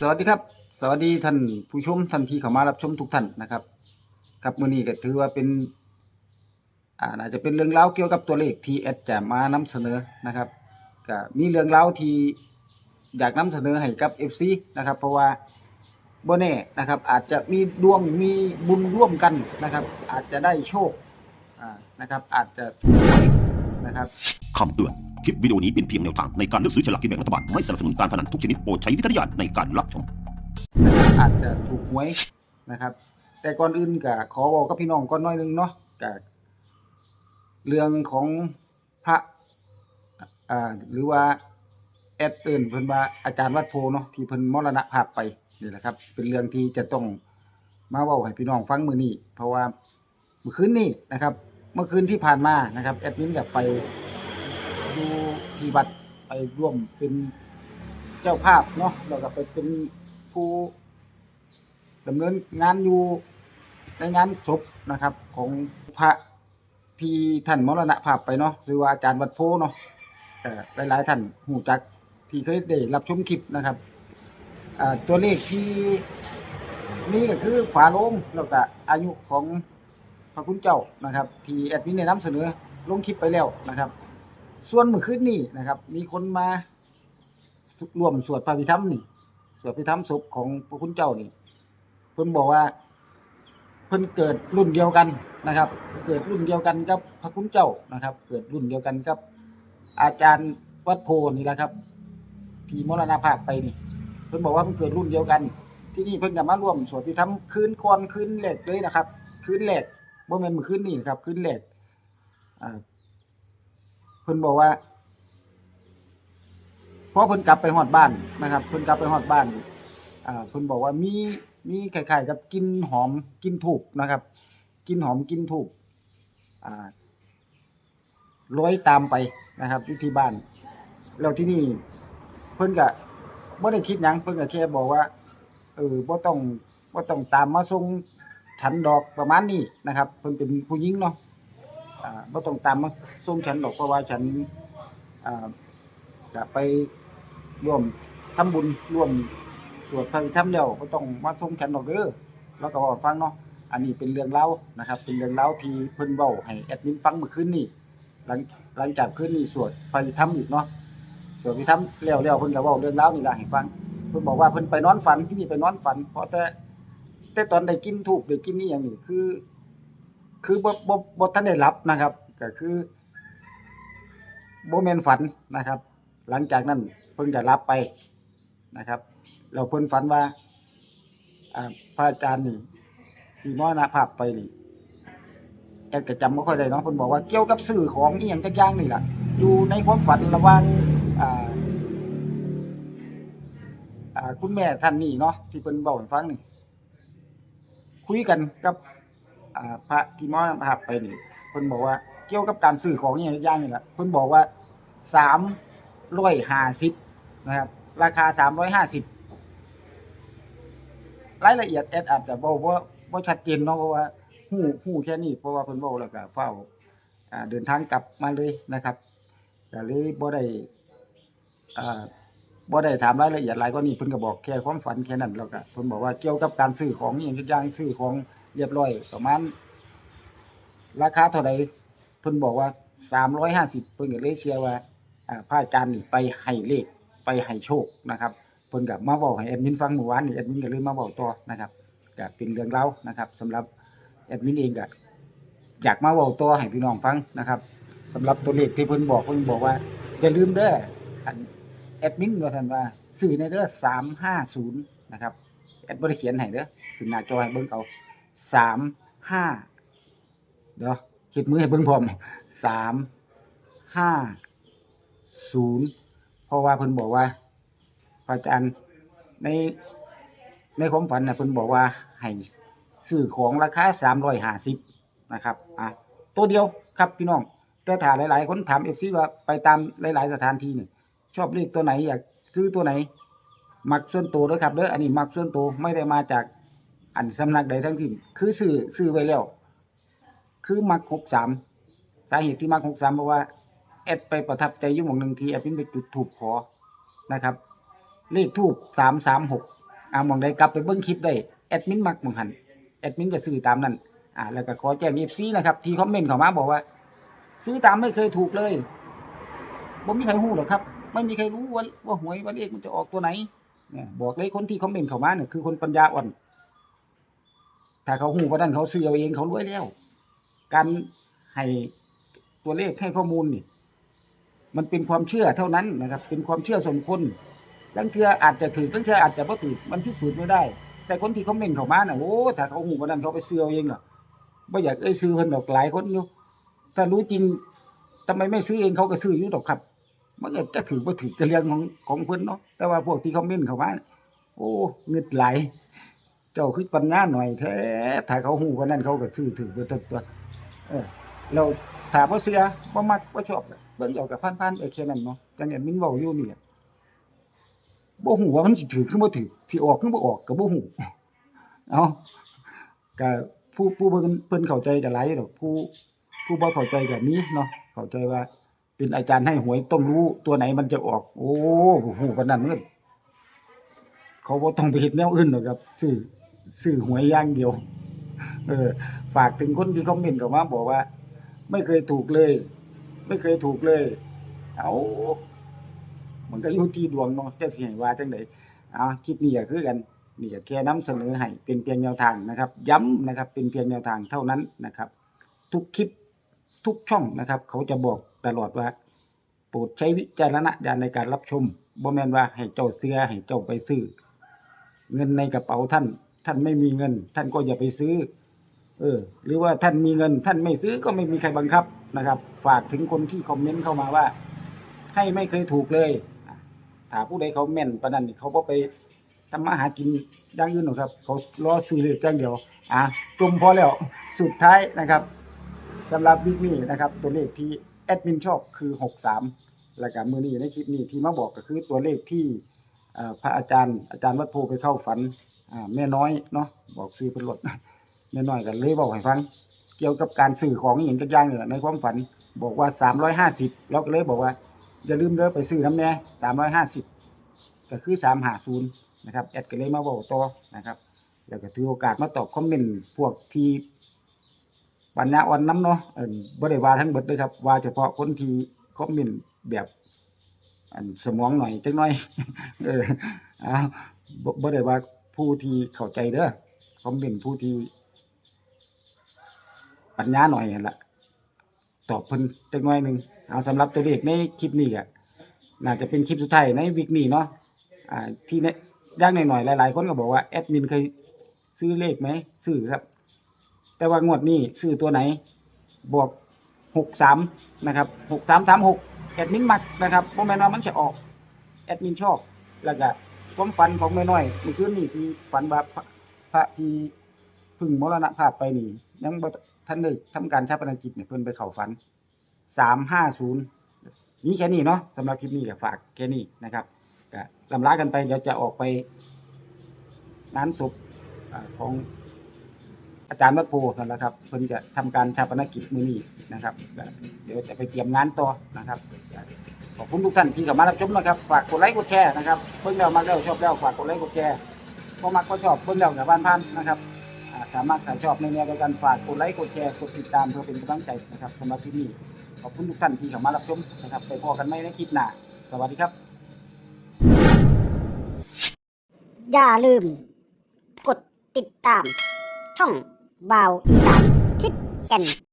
สวัสดีครับ สวัสดีท่านผู้ชมท่านที่เข้ามารับชมทุกท่านนะครับ ครับมื้อนี้ก็ถือว่าเป็นอ่าน่าจะเป็นเรื่องราเกี่ยวกับตัวเลขที่แอดจะมานำเสนอนะครับก็มีเรื่องราที่อยากนำเสนอให้กับ FC นะครับ เพราะว่าบ่แน่นะครับ อาจจะมีดวงมีบุญร่วมกันนะครับ อาจจะได้โชคอ่านะครับ อาจจะถูกหวยนะครับคำเตือน คลิปวิดีโอนี้เป็นเพียงแนวทางในการเลือกซื้อฉลากกินแบ่งรัฐบาล ไม่สนับสนุนการพนันทุกชนิดโปรดใช้วิจารณญาณในการรับชม นะครับอาจจะถูกหวยนะครับ แต่ก่อนอื่นก็ขอบอกกับพี่น้องก่อนหน้อยหนึงเนาะกับเรื่องของพระอ่าหรือว่าแอดเอินเพิ่นว่าอาจารย์วัดโพเนาะที่เพิ่นมรณภาพไปนี่แหละครับ เป็นเรื่องที่จะต้องมาเว้าให้พี่น้องฟังมื้อนี้เพราะว่าเมื่อคืนนี้นะครับ เมื่อคืนที่ผ่านมานะครับแอดมินก็ไป ดูที่วัดไปร่วมเป็นเจ้าภาพเนาะแล้วก็ไปเป็นผู้ดำเนินงานอยู่ในงานศพนะครับ ของพระที่ท่านมรณภาพไปเนาะหรือว่าอาจารย์วัดโพเนาะหลายๆท่านหูจักที่เคยได้รับชมคลิปนะครับตัวเลขที่นี่ก็คือฝาโลงแล้วก็อายุของพระคุณเจ้านะครับ ที่แอดมินได้นำเสนอลงคลิปไปแล้วนะครับ ส่วนเมื่อคืนนี้นะครับ มีคนมาร่วมสวดพระพิธรรมนี่ สวดพิธรรมศพของพระคุณเจ้านี่เพิ่นบอกว่า เพิ่นเกิดรุ่นเดียวกันนะครับ เกิดรุ่นเดียวกันกับพระคุณเจ้านะครับ เกิดรุ่นเดียวกันกับ อาจารย์วัดโพนี่แหละครับที่มรณภาพไปนี่ เพิ่นบอกว่าเพิ่นเกิดรุ่นเดียวกัน ที่นี่เพิ่นก็มาร่วมสวดพิธรรมคืนก่อนคืนแรกเลยนะครับ คืนแรกบ่แม่นมื้อคืนนี้นะครับ คืนแรกอ่า เพิ่นบอกว่าพอเพิ่นกลับไปฮอดบ้านนะครับ เพิ่นกลับไปฮอดบ้านอ่าเพิ่นบอกว่ามีมีคล้ายๆกับกินหอมกินถูกนะครับ กินหอมกินถูกอ่าลอยตามไปนะครับอยู่ที่บ้าน แล้วที่นี่เพิ่นก็บ่ได้คิดหยังเพิ่นก็แค่บอกว่าเออบ่ต้องบ่ต้องตามมาส่งฉันดอกประมาณนี้นะครับ เพิ่นเป็นผู้หญิงเนาะ อ่าบ่ต้องตามมาส่งฉันดอกเพราะว่าฉันอ่าจะไปร่วมทำบุญร่วมสวดพระพิธรรมแล้วก็ต้องมาส่งฉันดอกเด้อแล้วก็บอกฟังเนาะอันนี้เป็นเรื่องเล่านะครับ เป็นเรื่องเล่าที่เพิ่นเว้าให้แอดมินฟังเมื่อคืนนี้หลังหลังจากคืนนี้สวดพระพิธรรมอีกเนาะสวดพระพิธรรมแล้วแล้วเพิ่นก็เว้าเรื่องเล่านี่ล่ะให้ฟังเพิ่นบอกว่าเพิ่นไปนอนฝันที่นี่ไปนอนฝันเพราะแต่แต่ตอนได้กินทูบได้กินนี่อย่างนี้คือ คือบ่บ่บ่ทันได้หลับนะครับ ก็คือบ่แม่นฝันนะครับ หลังจากนั้นเพิ่นก็หลับไปนะครับ เราเพิ่นฝันว่าอ่าพระอาจารย์นี่ที่มรณภาพไปนี่แอดก็จำไม่ค่อยได้เนาะเพิ่นบอกว่าเกี่ยวกับสื่อของอีหยังจักอย่างนี่ล่ะ อยู่ในความฝันระหว่างอ่าอ่าคุณแม่ท่านนี้เนาะที่เพิ่นเว้าให้ฟังนี่คุยกันกับ อ่าพระที่มรณภาพไปนี่เพิ่นบอกว่าเกี่ยวกับการซื้อของอีหยังจักอย่างนี่ล่ะเพิ่นบอกว่า350นะครับ ราคา350รายละเอียดแอดอาจจะบ่บ่บ่ชัดเจนเนาะเพราะว่าฮู้ฮู้แค่นี้เพราะว่าเพิ่นเว้าแล้วก็เฝ้าอ่าเดินทางกลับมาเลยนะครับก็เลยบ่ได้อ่าบ่ได้ถามรายละเอียดหลายกว่านี้เพิ่นก็บอกแค่ความฝันแค่นั้นแล้วก็เพิ่นบอกว่าเกี่ยวกับการซื้อของอหยังย่างซื้อของ เรียบร้อยประมาณราคาเท่าใดเพิ่นบอกว่า350เพิ่นก็เลยเชื่อว่าอ่าพระอาจารย์นี่ไปให้เลขไปให้โชคนะครับเพิ่นก็มาเว้าให้แอดมินฟังเมื่อวานนี่แอดมินก็เลยมาเว้าต่อนะครับก็เป็นเรื่องรานะครับสำหรับแอดมินเองก็อยากมาเว้าต่อให้พี่น้องฟังนะครับสำหรับตัวเลขที่เพิ่นบอกเพิ่นบอกว่าอย่าลืมเด้ออันแอดมินว่าท่านว่าซื้อในเด้อ350นะครับแอดบ่ได้เขียนให้เด้อขึ้นหน้าจอให้เบิ่งเอา 35เดี๋ยวเฮ็ดมือให้เบิ่งพร้อม350เพราะว่าเพิ่นบอกว่าพระอาจารย์ในในความฝันนะเพิ่นบอกว่าให้ซื้อของราคา350นะครับอะตัวเดียวครับพี่น้องแต่ถ้าหลาย ๆ คนถาม FC ว่าไปตามหลาย ๆ สถานที่นี่ชอบเลขตัวไหนอยากซื้อตัวไหน มักส่วนตัวด้อครับเด้ออันนี้มักส่วนตัวไม่ได้มาจาก อันสำนักใดทั้งสิ้นคือซื้อซื้อไว้แล้ว คือมัก63สามสาเหตุที่มัก63เพราะว่าแอดไปประทับใจยู่หมองหนึงทีแอดเป็นไปจุดธูปขอนะครับ เลขทูบสามสามหกอ่ามองได้กลับไปเบิ่งคลิปได้แอดมินมักมองหันแอดมินจะซื้อตามนั้นอ่าแล้วก็ขอแจ้ง FC นะครับ ที่คอมเมนต์เข้ามาบอกว่า ซื้อตามไม่เคยถูกเลยบ่มีใครรู้หรอกครับ ไม่มีใครรู้ว่าว่าหวยวันเลขมันจะออกตัวไหนเนี่ยบอกเลยคนที่คอมเมนต์เข้ามาเนี่ยคือคนปัญญาอ่อน ถ้าเขาหูว่านั้นเขาซื้อเอาเองเขารวยแล้ว การให้ตัวเลขให้ข้อมูลนี่ มันเป็นความเชื่อเท่านั้นนะครับ เป็นความเชื่อส่วนคคลบางเทื่ออาจจะถือบางเทื่ออาจจะบ่ถือมันพิสูจน์ไม่ได้ แต่คนที่คอมเมนเขามาน่ะโอ้ถ้าเขาหูว่านั้นเขาไปซื้อเอาเองน่ะบ่อยากเอ้ยซื้อเพิ่นดอกหลายคนอยู่ถ้ารู้จริงทำไมไม่ซื้อเองเขาก็ซื้ออยู่ดอกครับมันก็จะถือบ่ถือจะเรื่องของของเพิ่นเนาะแต่ว่าพวกที่คอมเมนเข้ามาโอ้เงึดหล เจ้าคือปัญญาหน่อยแท้ถ้าเขาหูว่านั้นเขาก็ซื้อถือเบิดทุกตัวเออเราถามว่าเสือบ่มักบ่ชอบเบิ่งเอากับผ่านๆไปแค่นั้นเนาะจังอย่างมินเว้าอยู่นี่บ่ฮู้ว่ามันสิถือคือบ่ถือสิออกคือบ่ออกก็บ่ฮู้เอาก็ผู้ผู้เพิ่นเพิ่นเข้าใจก็หลายดอกผู้ผู้บ่เข้าใจก็มีเนาะเข้าใจว่า เป็นอาจารย์ให้หวยต้องรู้ตัวไหนมันจะออก โอ้โหปานนั้นเด้อเขาบ่ต้องไปเฮ็ดแนวอื่นหรอกครับซื้อ ซื้อหวยอย่างเดียว เออ ฝากถึงคนที่คอมเมนต์เข้ามาบอกว่า ไม่เคยถูกเลย ไม่เคยถูกเลย เอามันก็อยู่ที่ดวงเนาะจะสิให้ว่าจังไดเอาคลิปนี้ก็คือกันนี่ก็แค่นำเสนอให้เป็นเพียงแนวทางนะครับ ย้ำนะครับ เป็นเพียงแนวทางเท่านั้นนะครับ ทุกคลิปทุกช่องนะครับ เขาจะบอกตลอดว่าโปรดใช้วิจารณญาณในการรับชมบ่แม่นว่าให้เจ้าเสื้อให้เจ้าไปซื้อเงินในกระเป๋าท่าน ท่านไม่มีเงิน ท่านก็อย่าไปซื้อ เออ หรือว่าท่านมีเงิน ท่านไม่ซื้อก็ไม่มีใครบังคับนะครับ ฝากถึงคนที่คอมเมนต์เข้ามาว่า ให้ไม่เคยถูกเลยถ้าผู้ใดเขาแม่นปานนั้นเขาบ่ไปทำมาหากินอย่างอื่นหรอกครับ เขารอซื้อเลขอย่างเดียว อะจมพอแล้วสุดท้ายนะครับสำหรับวิกนี้นะครับ ตัวเลขที่แอดมินชอบคือ 63แล้วก็มือนี้ในคลิปนี้ที่มาบอกก็คือตัวเลขที่พระอาจารย์อาจารย์วัดโพไปเข้าฝัน อ่าแม่น้อยเนาะบอกซื้อเพิ่นลดแม่น้อยก็เลยบอกให้ฟัง เกี่ยวกับการสื่อของอหย่างจักอย่างเนี่ยในความฝันบอกว่า350เราก็เลยบอกว่าอย่าลืมเด้อไปซื้อน้ำแน่350ก็คือ350นนะครับแอดก็เลยมาบอกต่อนะครับแล้วก็ถือโอกาสมาตอบคอมเมนต์พวกที่ปัญญาอ่อนน้ำเนาะเออบ่ได้ว่าทั้งเบิดเลยครับ ว่าเฉพาะคนที่คอมเมนต์แบบอันสมองหน่อยจักน่อย เอออ้าวบ่บ่ได้ว่า ผู้ที่เข้าใจเด้อคอมเมนต์ผู้ที่ ปัญญาหน่อยนั่นล่ะตอบเพิ่นจักหน่อยหนึ่งเอาสำหรับตัวเลขในคลิปนี้ก็น่าจะเป็นคลิปสุดท้ายในวีคนี้เนาะอ่าที่เนี่ยอย่างหน่อยๆหลายๆคนก็บอกว่าแอดมินเคยซื้อเลขไหมซื้อครับ แต่ว่างวดนี้ซื้อตัวไหน บวกหกสามนะครับหกสามสามหกแอดมินมักนะครับเพราะแม่นว่ามันจะออก แอดมินชอบแล้วก็ ความฝันของแม่น้อยเมื่อคืนนี้ที่ฝันว่าพระพระที่เพึ่งมรณภาพไปนี่ยังบ่ท่านได้ทำการชาปนกิจเนี่ยเพิ่นไปเข้าฝันสามห้าศูนย์นี่แค่นี้เนาะสำหรับคลิปนี้ก็ฝากแค่นี้นะครับก็ลำลากันไปเดี๋ยวจะออกไปงานศพอ่าของ อาจารย์วัดโพนั่นแหละครับเพิ่นจะทำการชาปนกิจมื้อนี้นะครับก็เดี๋ยวจะไปเตรียมงานต่อนะครับ ขอบคุณทุกท่านที่เข้ามารับชมนะครับ ฝากกดไลค์กดแชร์นะครับเพิ่งแล้วมักแล้วชอบแล้วฝากกดไลค์กดแชร์พอมักก็ชอบเพิ่งแล้วกับบ้านท่านนะครับสามารถถ่ายชอบในแนวเดียวกันฝากกดไลค์กดแชร์กดติดตามเพื่อเป็นกำลังใจนะครับสำหรับที่นี่ขอบคุณทุกท่านที่เข้ามารับชมนะครับไปพอกันไหมในคลิปหน้าสวัสดีครับ อย่าลืม กดติดตาม ช่องบาวอีสานทิศแก่น